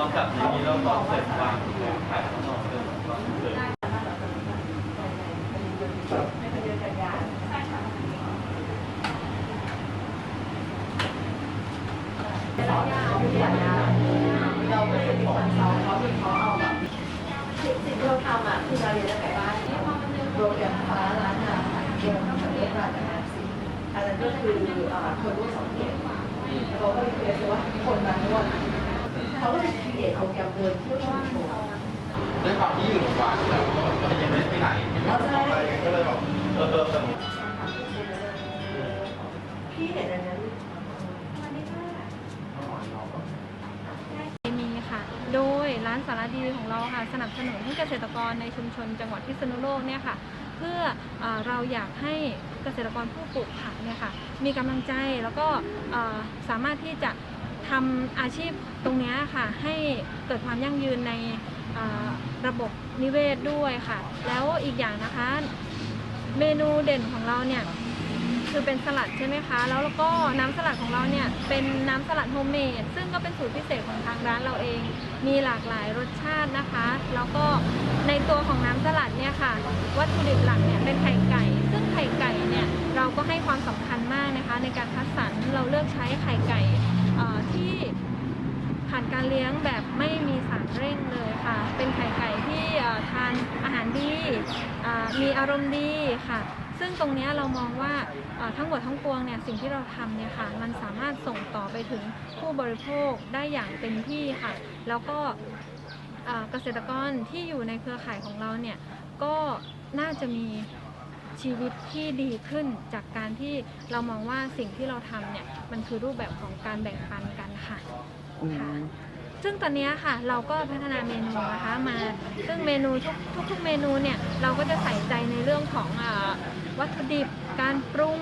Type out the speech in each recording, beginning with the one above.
อาเอากองจับอย่างนี้แล้วก็เสร็จวางถ่ายข้างนอกเลยเลยเราไม่ได้มีคนสอนเขาที่เขาเอาแบบสิ่งที่เราทำอะที่เราเรียนตั้งแต่บ้านโปรแกรมฟ้าร้านอาหารเกมทั้งประเทศร้านอาหารสิอันนั้นก็คือคนรู้สองเกมเขาก็เลยเรียกว่าคนมานวด เขาก็จะคิดโปรแกรมเดินเที่ยวชมชนด้วยความที่อยู่โรงพยาบาลแล้วก็ยังไม่ได้ไปไหนไม่ได้ทำอะไรก็เลยแบบเออเออเออพี่เห็นอันนั้นมีค่ะโดยร้านสารดีของเราค่ะสนับสนุนให้เกษตรกรในชุมชนจังหวัดพิษณุโลกเนี่ยค่ะเพื่อเอเราอยากให้เกษตรกรผู้ปลูกผักเนี่ยค่ะมีกำลังใจแล้วก็สามารถที่จะ ทำอาชีพตรงนี้ค่ะ ให้เกิดความยั่งยืนในระบบนิเวศด้วยค่ะ แล้วอีกอย่างนะคะ เมนูเด่นของเราเนี่ยคือเป็นสลัดใช่ไหมคะ แล้วแล้วก็น้ำสลัดของเราเนี่ยเป็นน้ำสลัดโฮมเมดซึ่งก็เป็นสูตรพิเศษของทางร้านเราเอง มีหลากหลายรสชาตินะคะ แล้วก็ในตัวของน้ำสลัดเนี่ยค่ะ วัตถุดิบหลักเนี่ยเป็นไข่ไก่ ซึ่งไข่ไก่เนี่ยเราก็ให้ความสำคัญมากนะคะ ในการคัดสรรเราเลือกใช้ไข่ไก่ ที่ผ่านการเลี้ยงแบบไม่มีสารเร่งเลยค่ะ เป็นไข่ไก่ที่ทานอาหารดี มีอารมณ์ดีค่ะ ซึ่งตรงนี้เรามองว่าทั้งหมดทั้งปวงเนี่ยสิ่งที่เราทำเนี่ยค่ะ มันสามารถส่งต่อไปถึงผู้บริโภคได้อย่างเต็มที่ค่ะ แล้วก็เกษตรกรที่อยู่ในเครือข่ายของเราเนี่ยก็น่าจะมี ชีวิตที่ดีขึ้นจากการที่เรามองว่าสิ่งที่เราทำเนี่ยมันคือรูปแบบของการแบ่งปันกันค่ะค่ะซึ่งตอนเนี้ยค่ะเราก็พัฒนาเมนูนะคะมาซึ่งเมนูทุกทุกทุกเมนูเนี่ยเราก็จะใส่ใจในเรื่องของอาวัตถุดิบการปรุง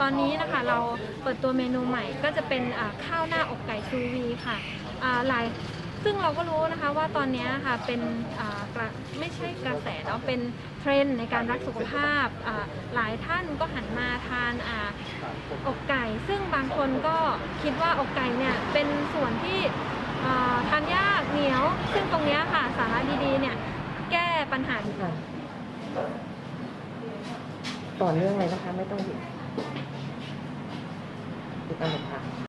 ตอนนี้นะคะเราเปิดตัวเมนูใหม่ก็จะเป็นอ่าข้าวหน้าอกไก่ซูวีค่ะอ่าหลายซึ่งเราก็รู้นะคะว่าตอนเนี้ยค่ะเป็นอ่า กระไม่ใช่กระแสเนาะเป็นเทรนด์ในการรักสุขภาพหลายท่านก็หันมาทานออกไก่ ซึ่งบางคนก็คิดว่าอกไก่เนี่ยเป็นส่วนที่ทานยากเหนียว ซึ่งตรงนี้ค่ะสาระดีๆเนี่ยแก้ปัญหาค่ะต่อเนื่องเลยนะคะ ไม่ต้องหยุดติดตามค่ะ